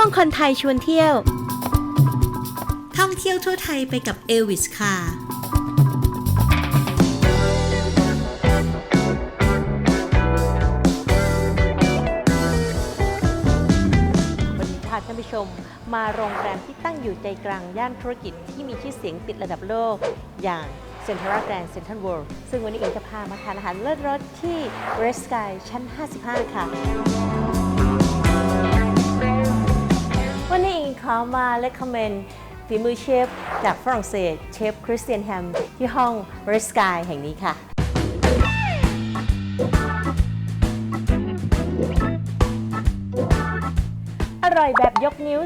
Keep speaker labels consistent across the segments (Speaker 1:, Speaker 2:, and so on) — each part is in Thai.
Speaker 1: ช่วงคนไทยชวนเที่ยว
Speaker 2: ท่องเที่ยวทั่วไทยไปกับเอลวิสค่ะ
Speaker 1: วันนี้พาท่านผู้ชมมาโรงแรมที่ตั้งอยู่ใจกลางย่านธุรกิจที่มีชื่อเสียงติดระดับโลกอย่างเซ็นทรัลแกรนด์เซ็นทรัลเวิลด์ซึ่งวันนี้เองจะพามาทานอาหารเลิศรสที่เรสกายชั้น 55 ค่ะ เขอมา recommend ฝีมือเชฟจากฝรั่งเศสเชฟคริสเตียนแฮมที่ห้องเรสกายแห่งนี้ค่ะ อร่อยแบบยกนิ้ว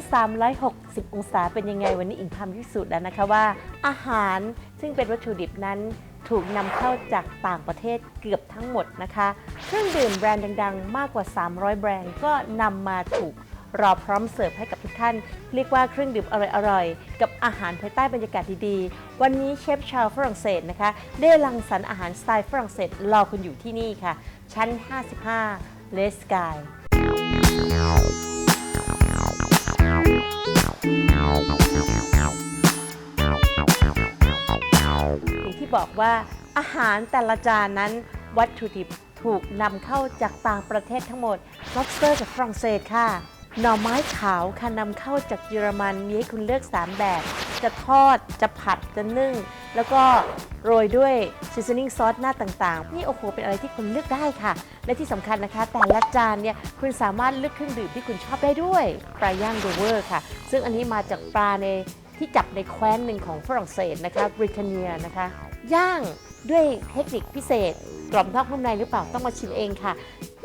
Speaker 1: 360 องศาเป็นยังไงวันนี้อิงทำที่สุดแล้วนะคะว่า อาหารซึ่งเป็นวัตถุดิบนั้นถูกนำเข้าจากต่างประเทศเกือบทั้งหมดนะคะ เครื่องดื่มแบรนด์ดัง ๆ มากกว่า 300 แบรนด์ก็นำมาถูก รอพร้อมเสิร์ฟให้กับทุกท่าน เรียกว่าเครื่องดื่มอร่อยๆ กับอาหารภายใต้บรรยากาศดีๆ วันนี้เชฟชาวฝรั่งเศสนะคะ ได้รังสรรค์อาหารสไตล์ฝรั่งเศสรอคุณอยู่ที่นี่ค่ะ ชั้น 55 เลสกาย อย่างที่บอกว่าอาหารแต่ละจานนั้นวัตถุดิบถูกนำเข้าจากต่างประเทศทั้งหมด lobster จากฝรั่งเศสค่ะ หน่อไม้ขาวค่ะนำเข้าจากเยอรมันมีให้คุณเลือก 3 แบบ จะทอดจะผัดจะนึ่ง แล้วก็โรยด้วย seasoning ซอสหน้าต่างๆ นี่โอ้โหเป็นอะไรที่คุณเลือกได้ค่ะ และที่สำคัญนะคะ แต่ละจานเนี่ยคุณสามารถเลือกเครื่องดื่มที่คุณชอบได้ด้วยปลาย่างโดเวอร์ค่ะ ซึ่งอันนี้มาจากปลาในที่จับในแคว้นหนึ่งของฝรั่งเศสนะคะบริเทเนียนะคะ ย่างด้วยเทคนิคพิเศษกรอบนอกนุ่มในหรือเปล่าต้องมาชิมเองค่ะ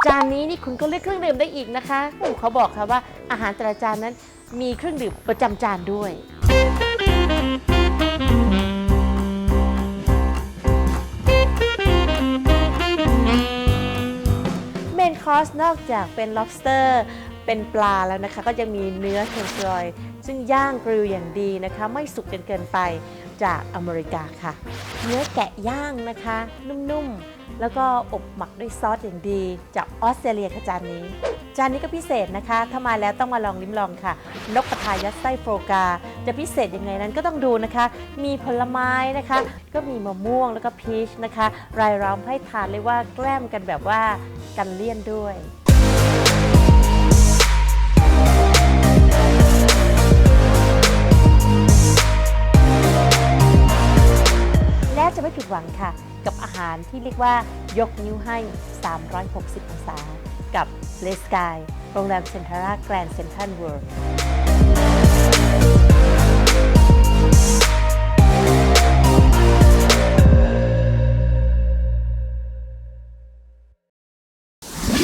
Speaker 1: จานนี้นี่คุณก็เลือกเครื่องดื่มได้อีกนะคะเขาบอกค่ะว่าอาหารแต่ละจานนั้นมีเครื่องดื่มประจำจานด้วยเมนคอร์สนอกจากเป็น lobster เป็นปลาแล้วนะคะ ก็ยังมีเนื้อเทนซอย ซึ่งย่างกริลอย่างดีนะคะ ไม่สุกจนเกินไปจากอเมริกาค่ะ เนื้อแกะย่างนะคะ นุ่มๆ แล้วก็อบหมักด้วยซอสอย่างดี จากออสเตรเลียค่ะจานนี้ จานนี้ก็พิเศษนะคะ ถ้ามาแล้วต้องมาลองลิ้มลองค่ะ นกกระทายัดไส้โฟกา จะพิเศษยังไงนั้นก็ต้องดูนะคะ มีผลไม้นะคะ ก็มีมะม่วงแล้วก็พีชนะคะ รายล้อมให้ทานเลยว่าแกล้มกันแบบว่ากันเลี่ยนด้วย จะไม่ผิดหวังค่ะ กับอาหารที่เรียกว่ายกนิ้วให้ 360 องศา กับเลสกายโรงแรมเซ็นทรัลแกรนด์เซ็นทรัลเวิลด์